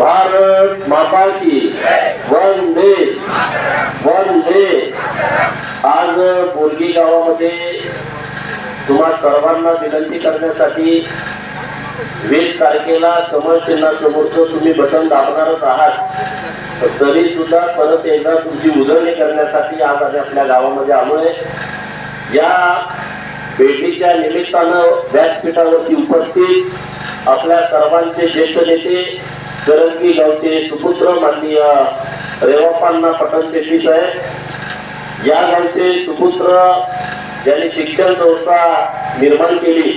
भारत माता की वंदे. वंदे. आज बोरगी गावामध्ये तुम्हा सर्वांना विनंती करण्यासाठी वीस तारखेला कमळ चिन्हासमोरचं तुम्ही बटन दाबणारच आहात. तरी सुद्धा परत एकदा तुमची उजळणी करण्यासाठी आज आम्ही आपल्या गावामध्ये आलोय. या भेटीच्या निमित्तानं व्यासपीठावरती उपस्थित आपल्या सर्वांचे ज्येष्ठ नेते करंगी गावचे सुपुत्र माननीय रेवाप्पांना पटनचे शेट्टी आहे या गावचे सुपुत्र ज्यांनी शिक्षण संस्था निर्माण केली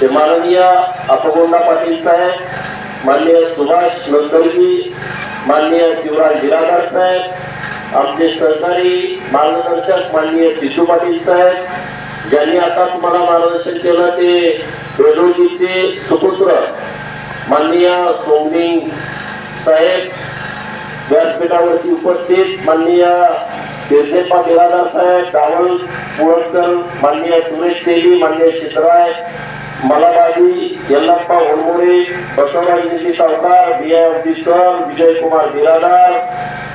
ते माननीय अपगोंडा पाटील साहेब माननीय सुभाष नंदरगी माननीय शिवराज हिरादार साहेब आमचे सहकारी मार्गदर्शक माननीय शिशू पाटील साहेब ज्यांनी आता तुम्हाला मार्गदर्शन केलं ते बेडोजीचे सुपुत्र. माननीय सोमलिंग साहेब व्यासपीठावरती उपस्थित माननीय बिरदेप्पा बिरादार साहेब डावल पुळकर माननीय सुरेश तेली माननीय शितराय मलाबाजी यल्लप्पा होळमोरे बसवराज निधी सावकार बी सर विजयकुमार बिरादार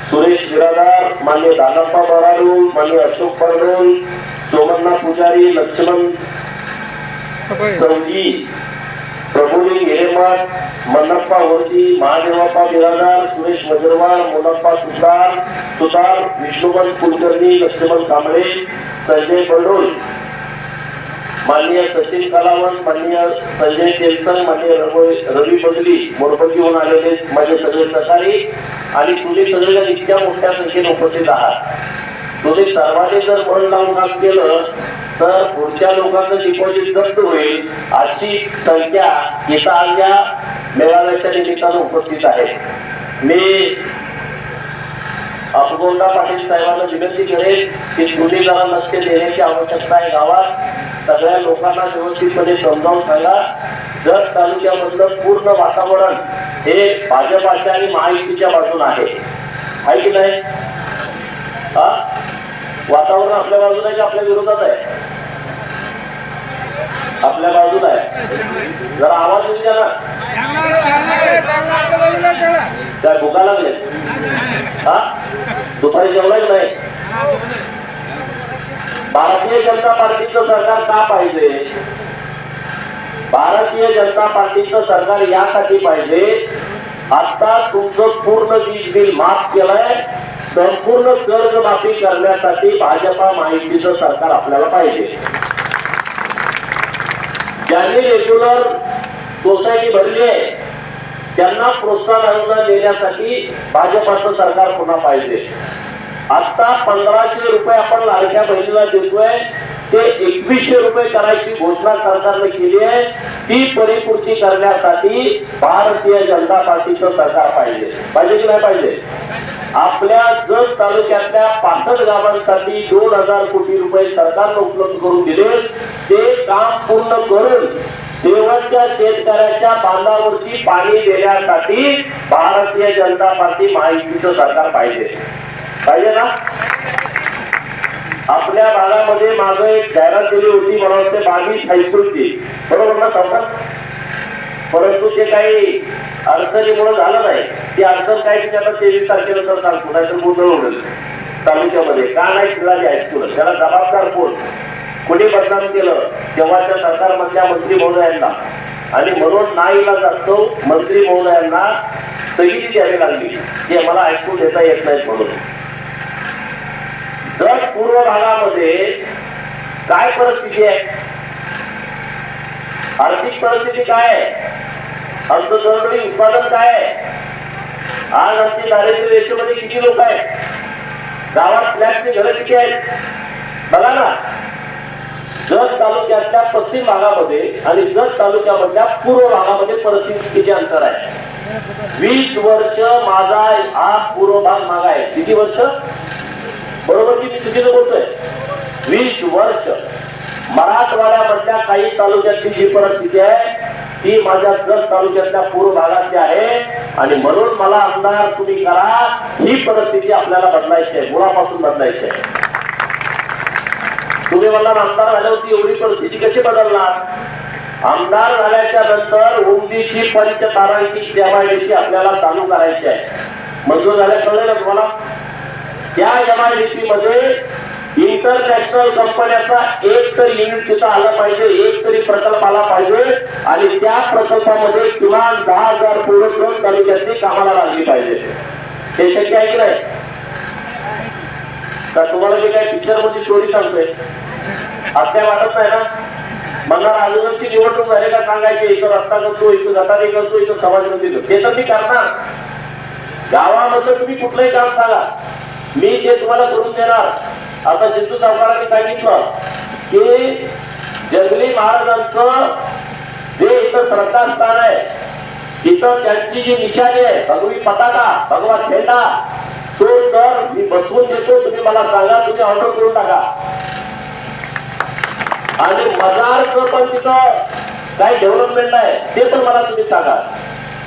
सुरेश बिरादार मान्य दानप्पा बराडू मान्य अशोक परडोल सोमन्ना पुजारी लक्ष्मण चौजी प्रभुली हेमत मन्नप्पा होती महादेवप्पा बिरादार सुरेश मजरवार मोनप्पा सुतार सुतार विष्णुवंत कुलकर्णी लक्ष्मण कांबळे संजय बडोल माननीय सचिन कलावंत माननीय संजय तेलसंग माननीय रवी रवी बदली होऊन आलेले माझे सगळे सहकारी आणि तुम्ही सगळे इतक्या मोठ्या संख्येने उपस्थित आहात. तुम्ही सर्वांनी जर मन लावून काम केलं तर पुढच्या लोकांचं डिपॉझिट कष्ट होईल अशी संख्या इथं आज या मेळाव्याच्या निमित्तानं उपस्थित आहे. मी अपगोंडा पाटील साहेबांना विनंती करेल की तुम्ही जरा लक्ष देण्याची आवश्यकता आहे गावात. सगळ्या लोकांना व्यवस्थितपणे समजावून सांगा. जत तालुक्यामधलं पूर्ण वातावरण हे भाजपाच्या आणि महायुतीच्या बाजून आहे. आहे की नाही? हा? वातावरण आपल्या बाजूला आहे की आपल्या विरोधात आहे? आपल्या बाजूला आहे. जरा आवाज येईल द्या ना. काय भुका लागले हा? दुपारी जेवला नाही. भारतीय जनता पार्टीचं सरकार का पाहिजे? भारतीय जनता पार्टीचं सरकार यासाठी पाहिजे. आता तुमचं पूर्ण वीज बिल माफ केलंय. संपूर्ण कर्ज माफी करण्यासाठी भाजपा माहितीचं सरकार आपल्याला पाहिजे. ज्यांनी रेग्युलर सोसायटी भरली आहे त्यांना प्रोत्साहन अनुदान देण्यासाठी भाजपाचं सरकार पुन्हा पाहिजे. आता पंधराशे रुपये आपण लाडक्या बहिणीला देतोय ते एकवीसशे रुपये करायची घोषणा सरकारने केली आहे ती परिपूर्ती करण्यासाठी भारतीय जनता पार्टीचं सरकार पाहिजे. पाहिजे की नाही पाहिजे? आपल्या जत तालुक्यातल्या पासष्ट गावांसाठी दोन हजार कोटी रुपये सरकारनं उपलब्ध करून दिले. ते काम पूर्ण करून शेवटच्या शेतकऱ्याच्या बांधावरती पाणी देण्यासाठी भारतीय जनता पार्टी महायुतीचं सरकार पाहिजे. पाहिजे ना? आपल्या भागामध्ये माझं एक जाहिरात केली होती मला वाटते बावीस हायस्कूलची बरोबर ना सरकार परंतु ते काही अडचणीमुळे झालं नाही. ती अडचण काय की आता तेवीस तारखेनंतर सांगतो नाही तर गोंधळ उडेल तालुक्यामध्ये. का नाही शिलाजी हायस्कूल त्याला जबाबदार कोण? कोणी बदनाम केलं? तेव्हाच्या सरकारमधल्या मंत्री महोदयांना. आणि म्हणून नाईला जातो मंत्री महोदयांना स्थगिती द्यावी लागली. ते मला ऐकून देता येत नाहीत म्हणून. पूर्व भागामध्ये काय परिस्थिती आहे? आर्थिक परिस्थिती काय आहे? आमचं उत्पादन काय आहे? आज आमची दारिद्र्य रेषेमध्ये किती लोक आहेत? गावात फ्लॅटची घरं किती आहेत? बघा ना. जत तालुक्याच्या पश्चिम भागामध्ये आणि जत तालुक्यामधल्या पूर्व भागामध्ये परिस्थिती किती अंतर आहे? वीस वर्ष माझा हा पूर्व भाग मागा आहे. किती वर्ष? बरोबर की मी चुकीचं बोलतोय? वीस वर्ष मराठवाड्यामधल्या काही तालुक्यातली जी परिस्थिती आहे ती माझ्या जत तालुक्यातल्या पूर्व भागातली आहे. आणि म्हणून मला आमदार तुम्ही करा ही परिस्थिती आपल्याला बदलायची आहे मुळापासून बदलायची आहे. तुम्ही मला आमदार झाल्यावरती एवढी परिस्थिती कशी बदलणार? आमदार झाल्याच्यानंतर उंदीची पंचतारांची सेवा आपल्याला चालू करायची आहे. मंजूर झाल्या कळलं ना तुम्हाला त्या एमआयडीसी मध्ये इंटरनॅशनल कंपन्याचा एक तरी युनिट तिथं आलं पाहिजे एक तरी प्रकल्प आला पाहिजे आणि त्या प्रकल्पामध्ये किमान दहा हजार पोरं तालुक्यातली कामाला लागली पाहिजे. हे शक्य आहे की नाही? का तुम्हाला मी काय पिक्चरमध्ये स्टोरी सांगतोय? असं काय वाटत नाही ना? मला अजूनची निवडणूक झाली का सांगायची? इथं रस्ता करतो इथं गटारी करतो इथं समाज करतो ते तर मी करणार. गावामधलं तुम्ही कुठलंही काम सांगा. मी ते तुम्हाला करून देणार आता जिंतू सावकारांनी सांगितलं की जंगली महाराजांचं जे इथं श्रद्धास्थान आहे तिथं त्यांची जी निशाणी आहे भगवी पताका भगवा झेंडा तो तर मी बसवून देतो तुम्ही मला सांगा तुम्ही ऑर्डर करून टाका. आणि मजारचं पण तिथं काही डेव्हलपमेंट आहे ते पण मला तुम्ही सांगा.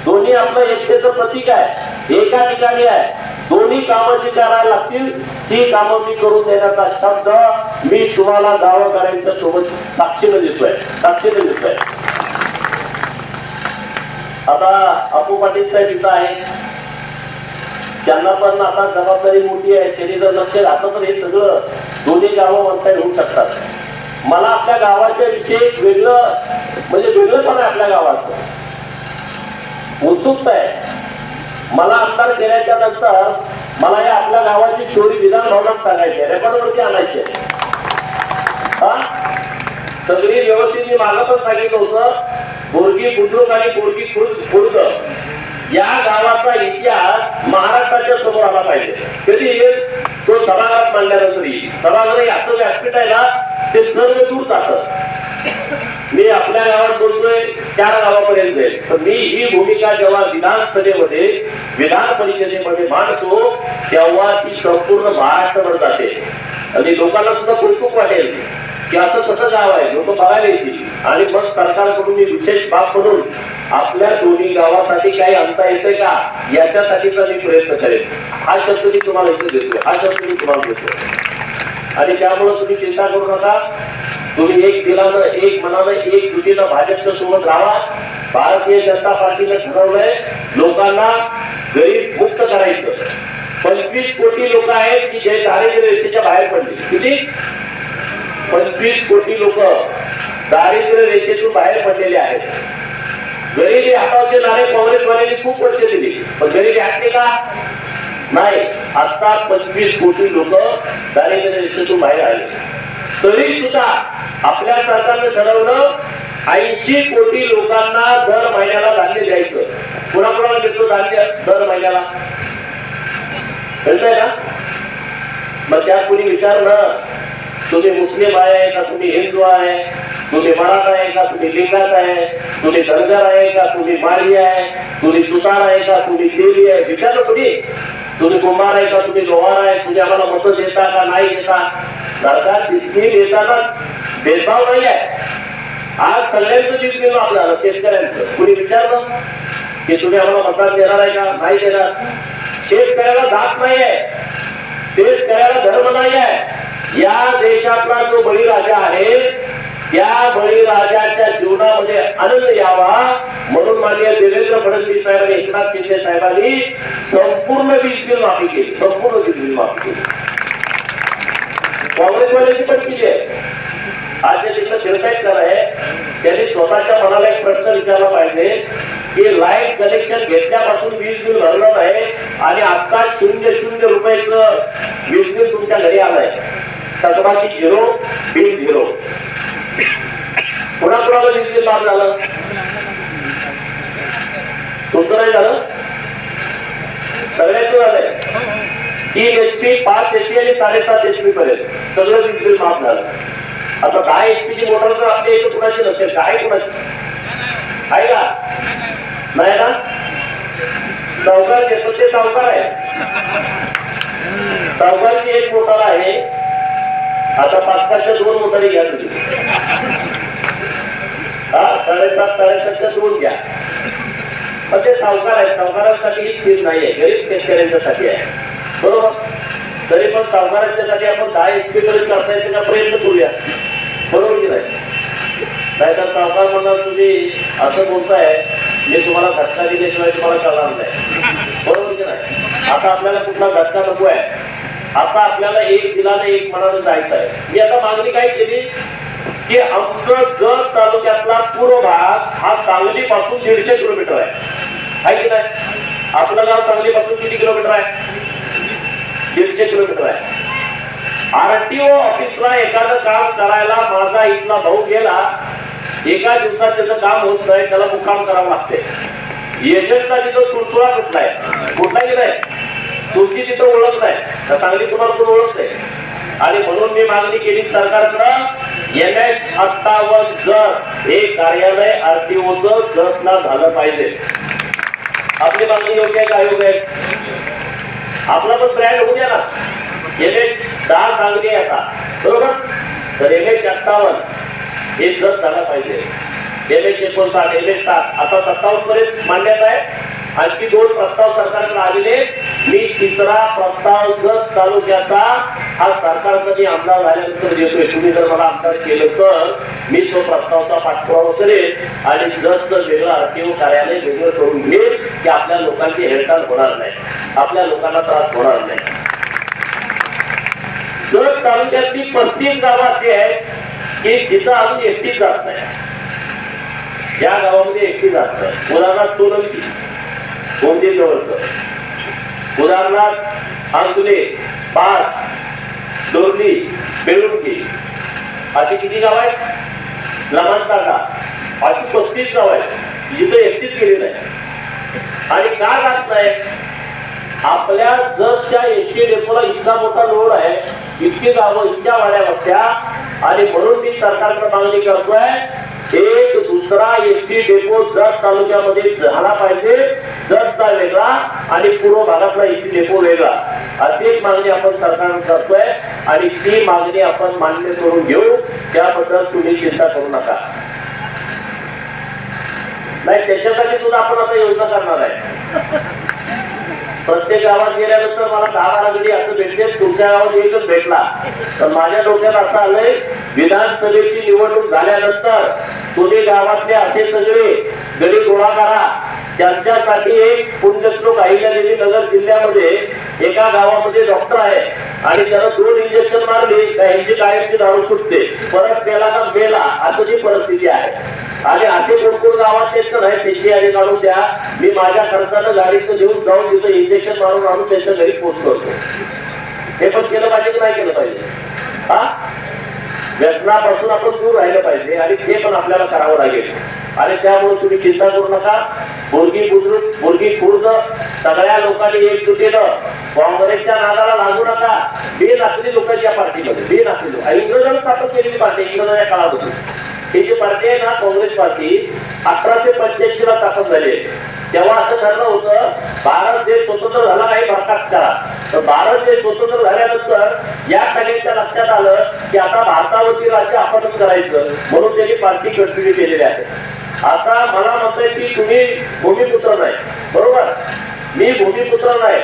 दोन्ही आपलं एकतेचं प्रतीक आहे एका ठिकाणी आहे. दोन्ही कामं जी करायला लागतील ती कामं मी करून देण्याचा शब्द मी तुम्हाला गावकऱ्यांच्या सोबत साक्षीनं देतोय साक्षीनं देतोय. आता अपू पाटील साहेब इथं आहे. त्यांना पण आता जबाबदारी मोठी आहे. त्यांनी जर लक्ष घातलं तर हे सगळं दोन्ही गावं म्हणता होऊ शकतात. मला आपल्या गावाच्या विषयी वेगळं म्हणजे वेगळं पण आहे आपल्या गावाचं. उत्सुकता आहे. मला आमदार केल्याच्यानंतर मला या आपल्या गावाची स्टोरी विधान भवनात सांगायची आहे. रेकॉर्डवरती आणायची आहे. हा? सगळी व्यवस्थित मी मागं पण सांगितलं होतं. बोरगी बुद्रुक आणि बोरगी खुर्द खुर्द या गावाचा इतिहास महाराष्ट्राच्या समोर आला पाहिजे. कधी? येईल तो सभागृहात मांडल्यानंतर येईल सभागृह असं व्यासपीठ आहे ना ते सर्व दूर जातात मी आपल्या गावात बोलतोय चार गावापर्यंत. जाईल तर मी ही भूमिका जेव्हा विधानसभेमध्ये विधान परिषदेमध्ये मांडतो तेव्हा ती संपूर्ण महाराष्ट्रभर जाते. आणि लोकांना सुद्धा कौतुक वाटेल की असं कसं गाव आहे? लोक बघायला येतील. आणि मग सरकारकडून मी विशेष बाब म्हणून आपल्या दोन्ही गावासाठी काही आणता येते का? याच्यासाठीचा मी प्रयत्न करेन. हा शब्द मी तुम्हाला इथे देतोय. हा शब्द मी तुम्हाला देतोय. आणि त्यामुळे तुम्ही चिंता करू नका. तुम्ही एक दिलानं एक मनानं एक कृतीनं भाजपच्या सोबत राहा. भारतीय जनता पार्टीनं ठरवलंय लोकांना गरीब मुक्त करायचं. पंचवीस कोटी लोक आहेत की जे दारिद्र्य रेषेच्या बाहेर पडले. किती? पंचवीस कोटी लोक दारिद्र्य रेषेतून बाहेर पडलेले आहेत. गरिबी हातावरचे नारे काँग्रेसवाल्यांनी खूप वर्ष दिली. पण गरिबी हटली का? नाही. आता पंचवीस कोटी लोक दारिद्र्य रेषेतून बाहेर आले. तरी सुद्धा आपल्या सरकारने ठरवलं ऐंशी कोटी लोकांना दर महिन्याला धान्य द्यायचं. कुणाकुणाला देतो धान्य दर महिन्याला? कळतंय ना? मग त्यात कुणी विचारलं तुम्ही मुस्लिम आहे का? तुम्ही हिंदू आहे? तुम्ही मराठा आहे का? तुम्ही लिंगात आहे? तुम्ही धनगर आहे का? तुम्ही माळी आहे? तुम्ही सुतार आहे का? तुम्ही देवी आहे? विचारलं कुणी? तुम्ही कुंभार आहे का? तुम्ही लोहार आहे? तुम्ही आम्हाला मत देता का? नाही देता? सरकार स्कीम देताना भेदभाव नाही आहे. आज सगळ्यांचं जिंकलेलं आपल्याला शेतकऱ्यांचं. कुणी विचारलं? की तुम्ही आम्हाला मतदान देणार आहे का? नाही देणार. शेतकऱ्याला जात नाही आहे. शेतकऱ्याला धर्म नाही आहे. या देशातला जो बळीराजा आहे या बळीराजाच्या जीवनामध्ये आनंद यावा. म्हणून माझ्या देवेंद्र फडणवीस साहेब आणि एकनाथ शिंदे साहेबांनी संपूर्ण वीज बिल माफी केली. संपूर्ण वीज बिल माफी केली. काँग्रेसवाल्याची पण केली आहे. आज जे तिकडे फिरकायचं आहे त्यांनी स्वतःच्या मनाला एक प्रश्न विचारला पाहिजे की लाइट कनेक्शन घेतल्यापासून वीज बिल भरलं नाही आणि आता शून्य शून्य रुपयाचं वीज बिल तुमच्या घरी आलंय. थकबाकी झिरो बिल झिरो. पुन्हा कुणाला जिंकले बिल झालं? तुमचं नाही झालं? सगळ्यांचं झालंय तीन एच पी पाच एच पी आणि साडेसात एच पी पर्यंत. सगळं जिंकले बिल झालं. आता दहा एच पी मोटर तर आपल्या इथे कुणाची नसेल काय कुणाची? आहे का? नाही ना? सावकार घेतो ते सावकार आहे. सावकारची एक मोटर आहे. आता पाच पाचशे दोन मोटारी घ्या तुम्ही. हा साडेसात साडेसातच्या दोन घ्या. पण ते सावकार आहेत सावकारांसाठी ही नाही आहे गरीब शेतकऱ्यांच्यासाठी आहे. बरोबर? तरी पण सावकारांच्यासाठी आपण दहा एच पर्यंत करता का प्रयत्न करूया. बरोबर की नाही? नाहीतर सावकार म्हणणार तुम्ही असं बोलताय मी तुम्हाला घटना दिल्याशिवाय तुम्हाला कळणार नाही. बरोबर की नाही? आता आपल्याला कुठला धक्का नको आहे आता आपल्याला एक दिलाने एक मनानं जायचं आहे मी आता मागणी काय केली? की आमचं जत तालुक्यातला पूर्व भाग हा सांगली पासून दीडशे किलोमीटर आहे. की नाही? आपलं गाव सांगली पासून किती किलोमीटर आहे? दीडशे किलोमीटर आहे. आरटीओ ऑफिसला एखादं काम करायला माझा इथला भाऊ गेला एका दिवसात त्याचं काम होत नाही त्याला मुक्काम करावं लागते. एजंटला तिथं सुरसुरा कुठलाय कुठला की नाही तुमची तिथं ओळख नाही. तर चांगली तुम्हाला कोण ओळख नाही आणि म्हणून मी मागणी केली सरकारकडं एन एच अठ्ठावन्न जर हे कार्यालय आरटीओचं जतला झालं पाहिजे. आपली मागणी योग्य आहे का आहे आपला पण ब्रँड होऊ द्या ना. एम एच दहा सांगली आता. बरोबर? तर एम एच अठ्ठावन्न हे जर झालं पाहिजे. एम एच एकोणसाठ एम एच साठ आता सत्तावन्न पर्यंत मांडण्यात आहे. आणखी दोन प्रस्ताव सरकारकडे आलेले मी तिसरा प्रस्ताव जत तालुक्याचा हा सरकारचा कधी आमदार झाल्यानंतर देतोय तुम्ही जर मला आमदार केलं तर मी तो प्रस्तावचा पाठपुरावा करेन आणि जतचं वेगळं आरटीओ कार्यालय वेगळं करून घेईल की आपल्या लोकांची हेळसाळ होणार नाही. आपल्या लोकांना त्रास होणार नाही. जत तालुक्यातली पस्तीस गावं अशी आहेत की जिथं अजून एकटी जात नाही. या गावामध्ये एकटी जात नाही. उदाहरणार्थ सोलंकी कोणती जवळचं? उदाहरणार्थ अंकुले पाच दोन्ही बेळुंकी अशी किती गाव आहेत? लहान टाका अशी पस्तीस गाव आहेत. जिथं एकटीच गेली नाही आणि का जात नाही? आपल्या जगच्या एसटी डेपोला इतका मोठा लोड आहे इतकी गावं इतक्या वाड्या वस्त्या आणि म्हणून मी सरकारकडे मागणी करतोय एक दुसरा एसटी डेपो जत तालुक्यामध्ये झाला पाहिजे जतचा वेगळा आणि पूर्व भागातला एसटी डेपो वेगळा. अशी मागणी आपण सरकारने करतोय आणि ती मागणी आपण मान्य करून घेऊ. त्याबद्दल तुम्ही चिंता करू नका. नाही त्याच्यासाठी सुद्धा आपण आता योजना करणार आहे. प्रत्येक गावात गेल्यानंतर मला दहा बारा गडी असं भेटते तुमच्या गावात एकच भेटला तर माझ्या डोक्यात असं आलंय विधानसभेची निवडणूक झाल्यानंतर तुम्ही गावातले असे सगळे गडी गोळा करा. त्यांच्यासाठी एक पुण्यश्लोक अहिल्यादेवी नगर जिल्ह्यामध्ये एका गावामध्ये डॉक्टर आहे. आणि त्याला दोन इंजेक्शन मारले यांची कायमची दारू सुटते. परत त्याला का मेला. अशी जी परिस्थिती आहे. आणि असे कोणकोण गावात येत नाही त्याची यादी काढून द्या. मी माझ्या खर्चानं गाडीचं घेऊन जाऊन तिथं इंजेक्शन मारून आणून त्याच्या घरी पोहोचलो करतो हे पण केलं पाहिजे की नाही केलं पाहिजे? हा? व्यसनापासून आपण दूर राहिलं पाहिजे. आणि ते पण आपल्याला करावं लागेल. आणि त्यामुळे तुम्ही चिंता करू नका. मुलगी बुद्रुक मुलगी खुर्द सगळ्या लोकांनी एकजुटीनं काँग्रेसच्या नादाला लागू नका. बेनकली लोकांच्या पार्टीमध्ये बेनकली लोक. इंग्रजांनी स्थापन केलेली पार्टी इंग्रजांच्या काळात होती. ही जी पार्टी आहे ना काँग्रेस पार्टी अठराशे पंच्याऐंशी ला स्थापन झाली. तेव्हा असं ठरलं होतं भारत देश स्वतंत्र झाला नाही भारतात करा तर भारत देश स्वतंत्र झाल्यानंतर या सगळ्यांच्या लक्षात आलं की आता भारतावरती राज्य आपणच करायचं. म्हणून त्यांनी पार्टी कंटिन्यू केलेली आहे. आता मला म्हणताय की तुम्ही भूमिपुत्र नाही. बरोबर? मी भूमिपुत्र नाही.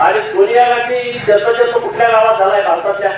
आणि सोनिया गांधी जसं जसं कुठल्या गावात झालाय भारतातल्या.